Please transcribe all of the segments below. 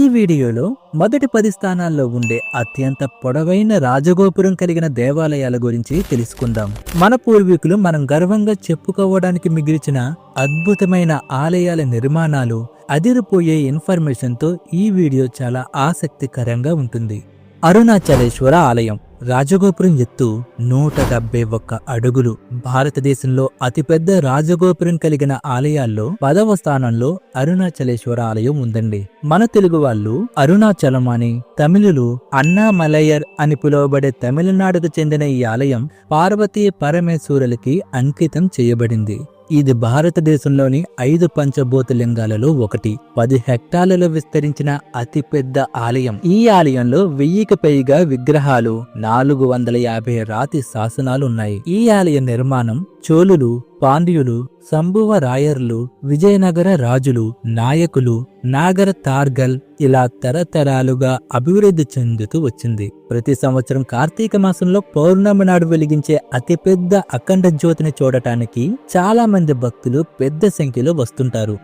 ఈ వీడియోలో మొదటి పది స్థానాల్లో ఉండే అత్యంత పొడవైన రాజగోపురం కలిగిన దేవాలయాల గురించి తెలుసుకుందాం. మన పూర్వీకులు మనం గర్వంగా చెప్పుకోవడానికి మిగిల్చిన అద్భుతమైన ఆలయాల నిర్మాణాలు అదిరిపోయే ఇన్ఫర్మేషన్తో ఈ వీడియో చాలా ఆసక్తికరంగా ఉంటుంది. అరుణాచలేశ్వర ఆలయం. రాజగోపురం ఎత్తు నూట డెబ్బై ఒక్క అడుగులు. భారతదేశంలో అతిపెద్ద రాజగోపురం కలిగిన ఆలయాల్లో పదవ స్థానంలో అరుణాచలేశ్వర ఆలయం ఉందండి. మన తెలుగు వాళ్ళు అరుణాచలం అని తమిళులు అన్నామలయర్ అని పిలువబడే తమిళనాడుకు చెందిన ఈ ఆలయం పార్వతీ పరమేశ్వరులకి అంకితం చేయబడింది. ఇది భారతదేశంలోని ఐదు పంచభూతలింగాలలో ఒకటి. పది హెక్టార్లలో విస్తరించిన అతిపెద్ద ఆలయం. ఈ ఆలయంలో వెయ్యికి పైగా విగ్రహాలు నాలుగు వందల యాభై రాతి శాసనాలు ఉన్నాయి. ఈ ఆలయ నిర్మాణం చోళులు పాండ్యులు సంభువ రాయర్లు విజయనగర రాజులు నాయకులు నాగర తార్గల్ ఇలా తరతరాలుగా అభివృద్ధి చెందుతూ వచ్చింది. ప్రతి సంవత్సరం కార్తీక మాసంలో పౌర్ణమి నాడు వెలిగించే అతిపెద్ద అఖండ జ్యోతిని చూడటానికి చాలా మంది భక్తులు పెద్ద సంఖ్యలో వస్తుంటారు.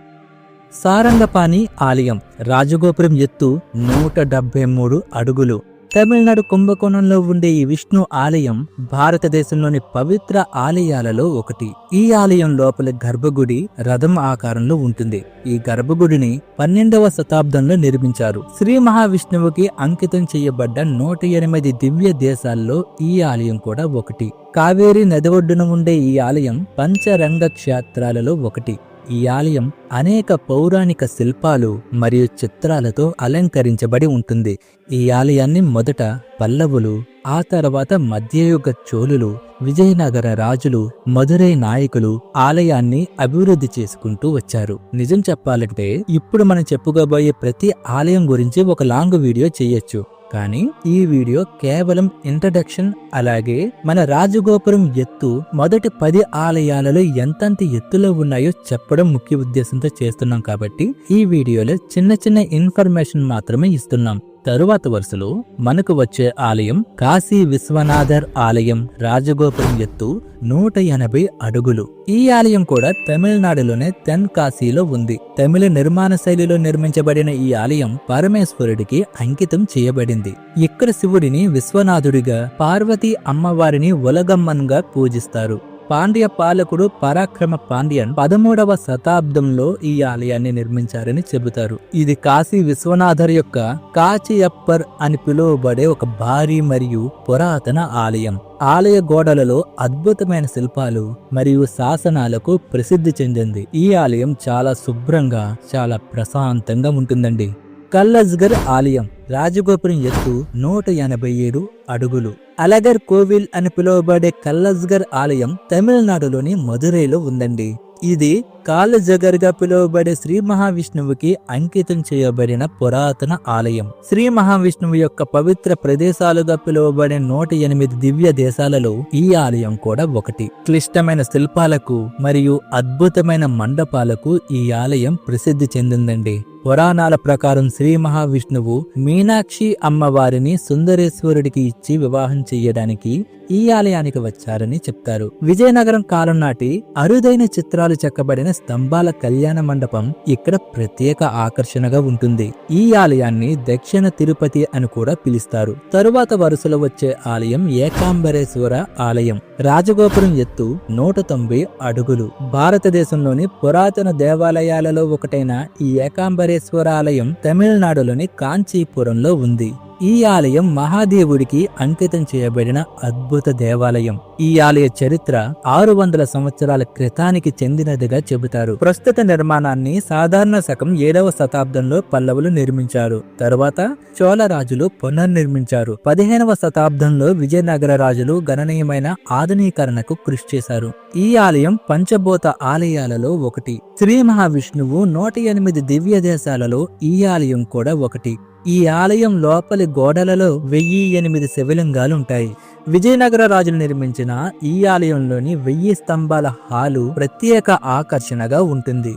సారంగపాణి ఆలయం రాజగోపురం ఎత్తు నూట డెబ్బై మూడు అడుగులు. తమిళనాడు కుంభకోణంలో ఉండే ఈ విష్ణు ఆలయం భారతదేశంలోని పవిత్ర ఆలయాలలో ఒకటి. ఈ ఆలయం లోపల గర్భగుడి రథం ఆకారంలో ఉంటుంది. ఈ గర్భగుడిని పన్నెండవ శతాబ్దంలో నిర్మించారు. శ్రీ మహావిష్ణువుకి అంకితం చేయబడ్డ నూట ఎనిమిది దివ్య దేశాల్లో ఈ ఆలయం కూడా ఒకటి. కావేరీ నది ఒడ్డున ఉండే ఈ ఆలయం పంచరంగ క్షేత్రాలలో ఒకటి. ఈ ఆలయం అనేక పౌరాణిక శిల్పాలు మరియు చిత్రాలతో అలంకరించబడి ఉంటుంది. ఈ ఆలయాన్ని మొదట పల్లవులు ఆ తర్వాత మధ్యయుగ చోళులు విజయనగర రాజులు మధురై నాయకులు ఆలయాన్ని అభివృద్ధి చేసుకుంటూ వచ్చారు. నిజం చెప్పాలంటే ఇప్పుడు మనం చెప్పుకోబోయే ప్రతి ఆలయం గురించి ఒక లాంగ్ వీడియో చేయొచ్చు. కానీ ఈ వీడియో కేవలం ఇంట్రడక్షన్ అలాగే మన రాజగోపురం ఎత్తు మొదటి పది ఆలయాలలో ఎంతంత ఎత్తులో ఉన్నాయో చెప్పడం ముఖ్య ఉద్దేశంతో చేస్తున్నాం కాబట్టి ఈ వీడియోలో చిన్న చిన్న ఇన్ఫర్మేషన్ మాత్రమే ఇస్తున్నాం. తరువాత వరుసలో మనకు వచ్చే ఆలయం కాశీ విశ్వనాథర్ ఆలయం రాజగోపురం ఎత్తు నూట ఎనభై అడుగులు. ఈ ఆలయం కూడా తమిళనాడులోనే తెన్ కాశీలో ఉంది. తమిళ నిర్మాణ శైలిలో నిర్మించబడిన ఈ ఆలయం పరమేశ్వరుడికి అంకితం చేయబడింది. ఇక్కడ శివుడిని విశ్వనాథుడిగా పార్వతీ అమ్మవారిని ఉలగమ్మన్గా పూజిస్తారు. పాండ్య పాలకుడు పరాక్రమ పాండ్యన్ పదమూడవ శతాబ్దంలో ఈ ఆలయాన్ని నిర్మించారని చెబుతారు. ఇది కాశీ విశ్వనాథర్ యొక్క కాచియప్పర్ అని పిలువబడే ఒక భారీ మరియు పురాతన ఆలయం. ఆలయ గోడలలో అద్భుతమైన శిల్పాలు మరియు శాసనాలకు ప్రసిద్ధి చెందింది. ఈ ఆలయం చాలా శుభ్రంగా చాలా ప్రశాంతంగా ఉంటుందండి. కల్లజ్గర్ ఆలయం రాజగోపురం ఎత్తు నూట ఎనభై ఏడు అడుగులు. అలగర్ కోవిల్ అని పిలువబడే కల్లజ్గర్ ఆలయం తమిళనాడులోని మదురైలో ఉందండి. ఇది కాలజగర్గా పిలువబడే శ్రీ మహావిష్ణువుకి అంకితం చేయబడిన పురాతన ఆలయం. శ్రీ మహావిష్ణువు యొక్క పవిత్ర ప్రదేశాలుగా పిలువబడే నూట ఎనిమిది దివ్య దేశాలలో ఈ ఆలయం కూడా ఒకటి. క్లిష్టమైన శిల్పాలకు మరియు అద్భుతమైన మండపాలకు ఈ ఆలయం ప్రసిద్ధి చెందిందండి. పురాణాల ప్రకారం శ్రీ మహావిష్ణువు మీనాక్షి అమ్మవారిని సుందరేశ్వరుడికి ఇచ్చి వివాహం చెయ్యడానికి ఈ ఆలయానికి వచ్చారని చెప్తారు. విజయనగరం కాలం నాటి అరుదైన చిత్రాలు చెక్కబడిన స్తంభాల కళ్యాణ మండపం ఇక్కడ ప్రత్యేక ఆకర్షణగా ఉంటుంది. ఈ ఆలయాన్ని దక్షిణ తిరుపతి అని కూడా పిలుస్తారు. తరువాత వరుసలో వచ్చే ఆలయం ఏకాంబరేశ్వర ఆలయం. రాజగోపురం ఎత్తు నూట తొంభై అడుగులు. భారతదేశంలోని పురాతన దేవాలయాలలో ఒకటైన ఈ ఏకాంబరేశ్వర ఆలయం తమిళనాడులోని కాంచీపురంలో ఉంది. ఈ ఆలయం మహాదేవుడికి అంకితం చేయబడిన అద్భుత దేవాలయం. ఈ ఆలయ చరిత్ర ఆరు వందల సంవత్సరాల క్రితానికి చెందినదిగా చెబుతారు. ప్రస్తుత నిర్మాణాన్ని సాధారణ శకం ఏడవ శతాబ్దంలో పల్లవులు నిర్మించారు. తరువాత చోళ రాజులు పునర్నిర్మించారు. పదిహేనవ శతాబ్దంలో విజయనగర రాజులు గణనీయమైన ఆధునీకరణకు కృషి చేశారు. ఈ ఆలయం పంచభూత ఆలయాలలో ఒకటి. శ్రీ మహావిష్ణువు నూట ఎనిమిది దివ్య దేశాలలో ఈ ఆలయం కూడా ఒకటి. ఈ ఆలయం లోపలి గోడలలో వెయ్యి ఎనిమిది శివలింగాలు ఉంటాయి విజయనగర రాజులు నిర్మించిన ఈ ఆలయంలోని వెయ్యి స్తంభాల హాలు ప్రత్యేక ఆకర్షణగా ఉంటుంది.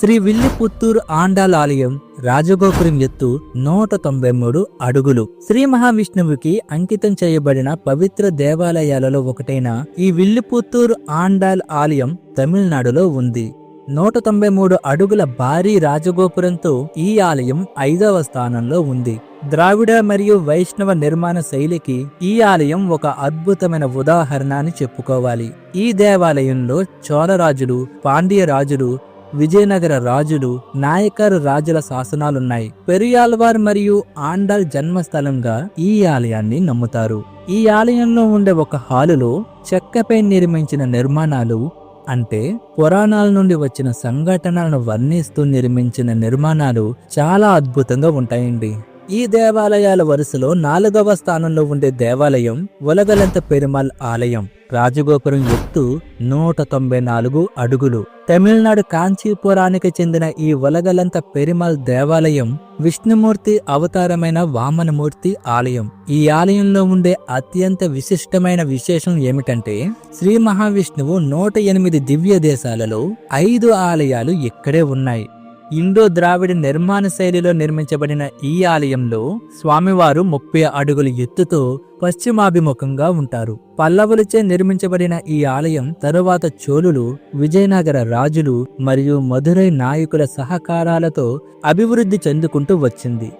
శ్రీ విల్లిపుత్తూరు ఆండాల్ ఆలయం రాజగోపురం ఎత్తు నూట తొంభై మూడు అడుగులు. శ్రీ మహావిష్ణువుకి అంకితం చేయబడిన పవిత్ర దేవాలయాలలో ఒకటైన ఈ విల్లిపుత్తూరు ఆండాల్ ఆలయం తమిళనాడులో ఉంది. నూట తొంభై మూడు అడుగుల భారీ రాజగోపురంతో ఈ ఆలయం ఐదవ స్థానంలో ఉంది. ద్రావిడ మరియు వైష్ణవ నిర్మాణ శైలికి ఈ ఆలయం ఒక అద్భుతమైన ఉదాహరణ అని చెప్పుకోవాలి. ఈ దేవాలయంలో చోళరాజులు పాండ్య రాజులు విజయనగర రాజులు నాయకర్ రాజుల శాసనాలున్నాయి. పెరియాల్వార్ మరియు ఆండాల్ జన్మస్థలంగా ఈ ఆలయాన్ని నమ్ముతారు. ఈ ఆలయంలో ఉండే ఒక హాలులో చెక్కపై నిర్మించిన నిర్మాణాలు అంటే పురాణాల నుండి వచ్చిన సంఘటనలను వర్ణిస్తూ నిర్మించిన నిర్మాణాలు చాలా అద్భుతంగా ఉంటాయండి. ఈ దేవాలయాల వరుసలో నాలుగవ స్థానంలో ఉండే దేవాలయం ఉలగలంత పెరుమాల్ ఆలయం. రాజగోపురం ఎత్తు నూట తొంభై నాలుగు అడుగులు. తమిళనాడు కాంచీపురానికి చెందిన ఈ వలగలంత పెరిమల్ దేవాలయం విష్ణుమూర్తి అవతారమైన వామనమూర్తి ఆలయం. ఈ ఆలయంలో ఉండే అత్యంత విశిష్టమైన విశేషం ఏమిటంటే శ్రీ మహావిష్ణువు నూట ఎనిమిది దివ్య దేశాలలో ఐదు ఆలయాలు ఇక్కడే ఉన్నాయి. ఇండో ద్రావిడ నిర్మాణ శైలిలో నిర్మించబడిన ఈ ఆలయంలో స్వామివారు ముప్పై అడుగుల ఎత్తుతో పశ్చిమాభిముఖంగా ఉంటారు. పల్లవులచే నిర్మించబడిన ఈ ఆలయం తరువాత చోళులు విజయనగర రాజులు మరియు మధురై నాయకుల సహకారాలతో అభివృద్ధి చెందుకుంటూ వచ్చింది.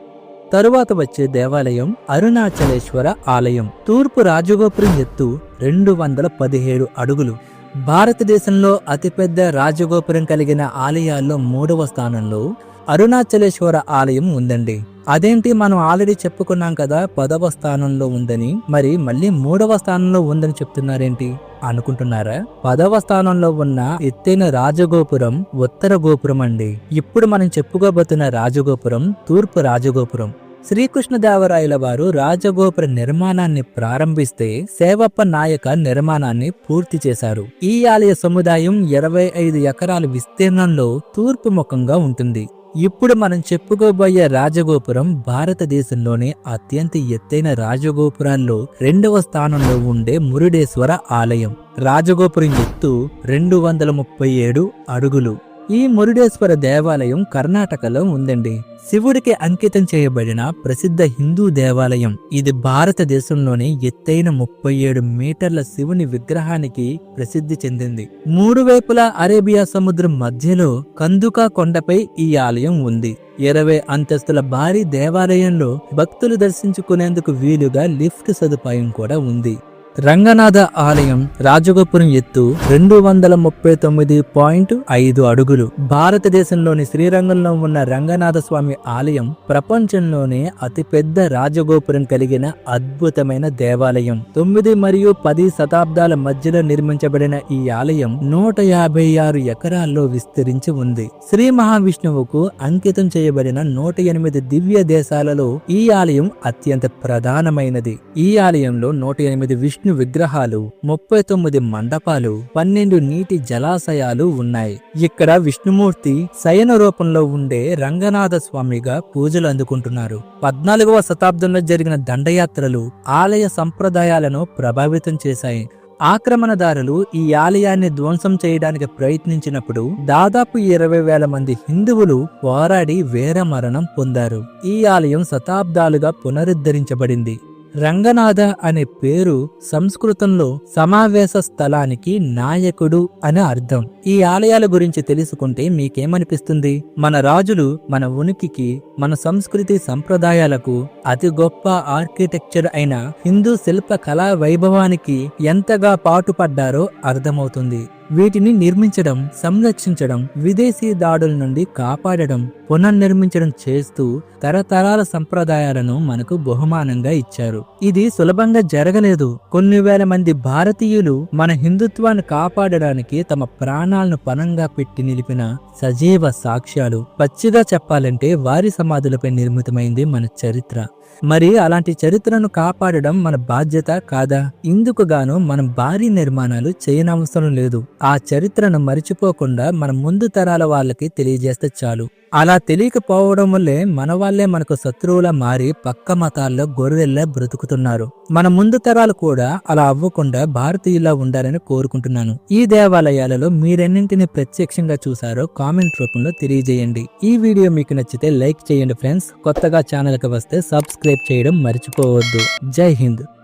తరువాత వచ్చే దేవాలయం అరుణాచలేశ్వర ఆలయం. తూర్పు రాజగోపురం ఎత్తు రెండు వందల పదిహేడు అడుగులు. భారతదేశంలో అతిపెద్ద రాజగోపురం కలిగిన ఆలయాల్లో మూడవ స్థానంలో అరుణాచలేశ్వర ఆలయం ఉందండి. అదేంటి మనం ఆల్రెడీ చెప్పుకున్నాం కదా పదవ స్థానంలో ఉందని. మరి మళ్ళీ మూడవ స్థానంలో ఉందని చెప్తున్నారేంటి? అనుకుంటున్నారా? పదవ స్థానంలో ఉన్న ఎత్తైన రాజగోపురం ఉత్తర గోపురం అండి ఇప్పుడు మనం చెప్పుకోబోతున్న రాజగోపురం తూర్పు రాజగోపురం. శ్రీకృష్ణదేవరాయల వారు రాజగోపుర నిర్మాణాన్ని ప్రారంభిస్తే సేవప్ప నాయక నిర్మాణాన్ని పూర్తి చేశారు. ఈ ఆలయ సముదాయం ఇరవై ఐదు ఎకరాల విస్తీర్ణంలో తూర్పు ముఖంగా ఉంటుంది. ఇప్పుడు మనం చెప్పుకోబోయే రాజగోపురం భారతదేశంలోనే అత్యంత ఎత్తైన రాజగోపురాల్లో రెండవ స్థానంలో ఉండే మురుడేశ్వర ఆలయం. రాజగోపురం ఎత్తు రెండు వందల ముప్పై ఏడు అడుగులు. ఈ మురుడేశ్వర దేవాలయం కర్ణాటకలో ఉందండి. శివుడికి అంకితం చేయబడిన ప్రసిద్ధ హిందూ దేవాలయం. ఇది భారతదేశంలోని ఎత్తైన ముప్పై ఏడు మీటర్ల శివుని విగ్రహానికి ప్రసిద్ధి చెందింది. మూడు వైపులా అరేబియా సముద్రం మధ్యలో కందుకా కొండపై ఈ ఆలయం ఉంది. ఇరవై అంతస్తుల భారీ దేవాలయంలో భక్తులు దర్శించుకునేందుకు వీలుగా లిఫ్ట్ సదుపాయం కూడా ఉంది. రంగనాథ ఆలయం రాజగోపురం ఎత్తు రెండు వందల ముప్పై తొమ్మిది పాయింట్ ఐదు అడుగులు. భారతదేశంలోని శ్రీరంగంలో ఉన్న రంగనాథ స్వామి ఆలయం ప్రపంచంలోనే అతిపెద్ద రాజగోపురం కలిగిన అద్భుతమైన దేవాలయం. తొమ్మిది మరియు పది శతాబ్దాల మధ్యలో నిర్మించబడిన ఈ ఆలయం నూట యాభై ఆరు ఎకరాల్లో విస్తరించి ఉంది. శ్రీ మహావిష్ణువుకు అంకితం చేయబడిన నూట ఎనిమిది దివ్య దేశాలలో ఈ ఆలయం అత్యంత ప్రధానమైనది. ఈ ఆలయంలో నూట ఎనిమిది విష్ణు విష్ణు విగ్రహాలు ముప్పై తొమ్మిది మండపాలు పన్నెండు నీటి జలాశయాలు ఉన్నాయి. ఇక్కడ విష్ణుమూర్తి శయన రూపంలో ఉండే రంగనాథ స్వామిగా పూజలు అందుకుంటున్నారు. పద్నాలుగవ శతాబ్దంలో జరిగిన దండయాత్రలు ఆలయ సంప్రదాయాలను ప్రభావితం చేశాయి. ఆక్రమణదారులు ఈ ఆలయాన్ని ధ్వంసం చేయడానికి ప్రయత్నించినప్పుడు దాదాపు ఇరవై వేల మంది హిందువులు పోరాడి వీరమరణం పొందారు. ఈ ఆలయం శతాబ్దాలుగా పునరుద్ధరించబడింది. రంగనాథ అనే పేరు సంస్కృతంలో సమావేశ స్థలానికి నాయకుడు అని అర్థం. ఈ ఆలయాల గురించి తెలుసుకుంటే మీకేమనిపిస్తుంది? మన రాజులు మన ఉనికికి మన సంస్కృతి సంప్రదాయాలకు అతి గొప్ప ఆర్కిటెక్చర్ అయిన హిందూ శిల్ప కళా వైభవానికి ఎంతగా పాటుపడ్డారో అర్థమవుతుంది. వీటిని నిర్మించడం సంరక్షించడం విదేశీ దాడుల నుండి కాపాడడం పునర్నిర్మించడం చేస్తూ తరతరాల సంప్రదాయాలను మనకు బహుమానంగా ఇచ్చారు. ఇది సులభంగా జరగలేదు. కొన్ని వేల మంది భారతీయులు మన హిందుత్వాన్ని కాపాడడానికి తమ ప్రాణాలను పనంగా పెట్టి నిలిపిన సజీవ సాక్ష్యాలు. పచ్చిగా చెప్పాలంటే వారి సమాధులపై నిర్మితమైంది మన చరిత్ర. మరి అలాంటి చరిత్రను కాపాడడం మన బాధ్యత కాదా? ఇందుకు గాను మనం భారీ నిర్మాణాలు చేయనవసరం లేదు. ఆ చరిత్రను మరిచిపోకుండా మన ముందు తరాల వాళ్ళకి తెలియజేస్తే చాలు. అలా తెలియకపోవడం వల్లే మన వాళ్ళే మనకు శత్రువులా మారి పక్క మతాల్లో గొర్రెల్లా బ్రతుకుతున్నారు. మన ముందు తరాలు కూడా అలా అవ్వకుండా భారతీయులా ఉండాలని కోరుకుంటున్నాను. ఈ దేవాలయాలలో మీరెన్నింటిని ప్రత్యక్షంగా చూసారో కామెంట్ రూపంలో తెలియజేయండి. ఈ వీడియో మీకు నచ్చితే లైక్ చేయండి ఫ్రెండ్స్. కొత్తగా ఛానల్కి వస్తే సబ్స్క్రైబ్ చేయడం మర్చిపోవద్దు. జై హింద్.